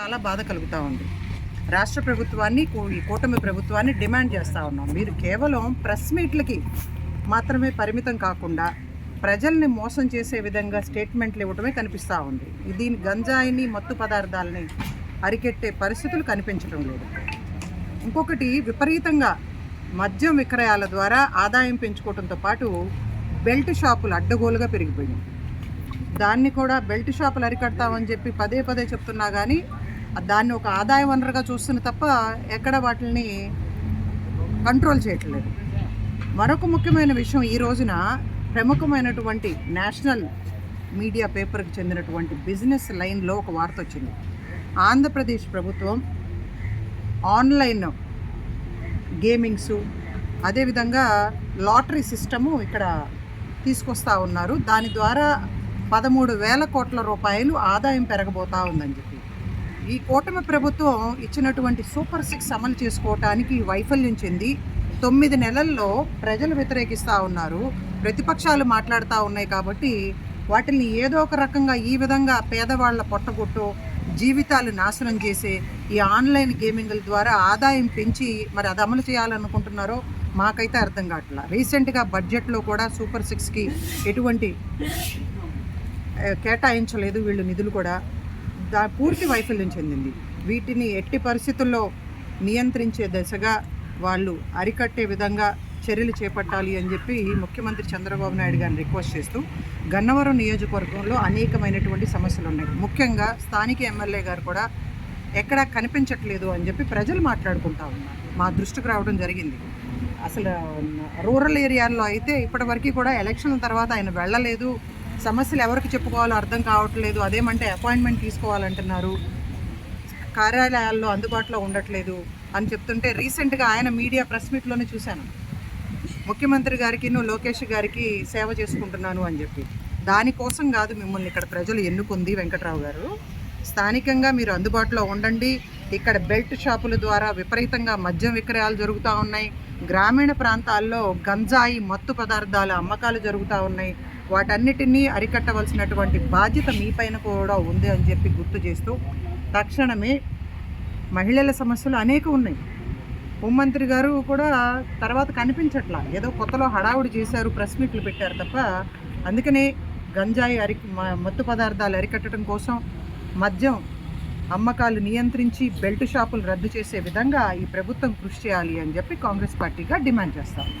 చాలా బాధ కలుగుతూ ఉంది. రాష్ట్ర ప్రభుత్వాన్ని ఈ కూటమి ప్రభుత్వాన్ని డిమాండ్ చేస్తూ ఉన్నాం. మీరు కేవలం ప్రెస్ మీట్లకి మాత్రమే పరిమితం కాకుండా ప్రజల్ని మోసం చేసే విధంగా స్టేట్మెంట్లు ఇవ్వడమే కనిపిస్తూ ఉంది. దీని గంజాయిని మత్తు పదార్థాలని అరికెట్టే పరిస్థితులు కనిపించడం లేదు. ఇంకొకటి విపరీతంగా మద్యం విక్రయాల ద్వారా ఆదాయం పెంచుకోవడంతో పాటు బెల్ట్ షాపులు అడ్డగోలుగా పెరిగిపోయింది దాన్ని కూడా బెల్ట్ షాపులు అరికడతామని చెప్పి పదే పదే చెప్తున్నా కానీ దాన్ని ఒక ఆదాయ వనరుగా చూస్తున్న తప్ప ఎక్కడ వాటిని కంట్రోల్ చేయట్లేదు. మరొక ముఖ్యమైన విషయం ఈ రోజున ప్రముఖమైనటువంటి నేషనల్ మీడియా పేపర్కి చెందినటువంటి బిజినెస్ లైన్లో ఒక వార్త వచ్చింది. ఆంధ్రప్రదేశ్ ప్రభుత్వం ఆన్లైన్ గేమింగ్స్ అదేవిధంగా లాటరీ సిస్టము ఇక్కడ తీసుకొస్తా ఉన్నారు. దాని ద్వారా పదమూడు వేల కోట్ల రూపాయలు ఆదాయం పెరగబోతా ఉందని చెప్పి. ఈ కూటమి ప్రభుత్వం ఇచ్చినటువంటి సూపర్ సిక్స్ అమలు చేసుకోవటానికి వైఫల్యం చెంది తొమ్మిది నెలల్లో ప్రజలు వ్యతిరేకిస్తూ ఉన్నారు. ప్రతిపక్షాలు మాట్లాడుతూ ఉన్నాయి కాబట్టి వాటిని ఏదో ఒక రకంగా ఈ విధంగా పేదవాళ్ళ పొట్టగొట్టు జీవితాలు నాశనం చేసే ఈ ఆన్లైన్ గేమింగ్ల ద్వారా ఆదాయం పెంచి మరి అది అమలు చేయాలనుకుంటున్నారో మాకైతే అర్థం కావట్లా. రీసెంట్గా బడ్జెట్లో కూడా సూపర్ సిక్స్కి ఎటువంటి కేటాయించలేదు వీళ్ళు నిధులు కూడా. దా పూర్తి వైఫల్యం చెందింది. వీటిని ఎట్టి పరిస్థితుల్లో నియంత్రించే దశగా వాళ్ళు అరికట్టే విధంగా చర్యలు చేపట్టాలి అని చెప్పి ముఖ్యమంత్రి చంద్రబాబు నాయుడు గారిని రిక్వెస్ట్ చేస్తూ గన్నవరం నియోజకవర్గంలో అనేకమైనటువంటి సమస్యలు ఉన్నాయి ముఖ్యంగా స్థానిక ఎమ్మెల్యే గారు కూడా ఎక్కడా కనిపించట్లేదు అని చెప్పి ప్రజలు మాట్లాడుకుంటా ఉన్నారు. మా దృష్టికి రావడం జరిగింది. అసలు రూరల్ ఏరియాల్లో అయితే ఇప్పటివరకు కూడా ఎలక్షన్ తర్వాత ఆయన వెళ్ళలేదు. సమస్యలు ఎవరికి చెప్పుకోవాలో అర్థం కావట్లేదు. అదేమంటే అపాయింట్మెంట్ తీసుకోవాలంటున్నారు. కార్యాలయాల్లో అందుబాటులో ఉండట్లేదు అని చెప్తుంటే రీసెంట్గా ఆయన మీడియా ప్రెస్ మీట్లోనే చూశాను. ముఖ్యమంత్రి గారికి లోకేష్ గారికి సేవ చేసుకుంటున్నాను అని చెప్పి. దానికోసం కాదు మిమ్మల్ని ఇక్కడ ప్రజలు ఎన్నుకుంది వెంకట్రావు గారు. స్థానికంగా మీరు అందుబాటులో ఉండండి. ఇక్కడ బెల్ట్ షాపుల ద్వారా విపరీతంగా మద్యం విక్రయాలు జరుగుతూ ఉన్నాయి. గ్రామీణ ప్రాంతాల్లో గంజాయి మత్తు పదార్థాల అమ్మకాలు జరుగుతూ ఉన్నాయి. వాటన్నిటినీ అరికట్టవలసినటువంటి బాధ్యత మీపైన కూడా ఉంది అని చెప్పి గుర్తు చేస్తూ తక్షణమే మహిళల సమస్యలు అనేక ఉన్నాయి. హోంమంత్రి గారు కూడా తర్వాత కనిపించట్లా. ఏదో కొత్తలో హడావుడి చేశారు ప్రెస్ మీట్లు పెట్టారు తప్ప అందుకనే గంజాయి అరి మత్తు పదార్థాలు అరికట్టడం కోసం మద్యం అమ్మకాలు నియంత్రించి బెల్ట్ షాపులు రద్దు చేసే విధంగా ఈ ప్రభుత్వం కృషి చేయాలి అని చెప్పి కాంగ్రెస్ పార్టీగా డిమాండ్ చేస్తారు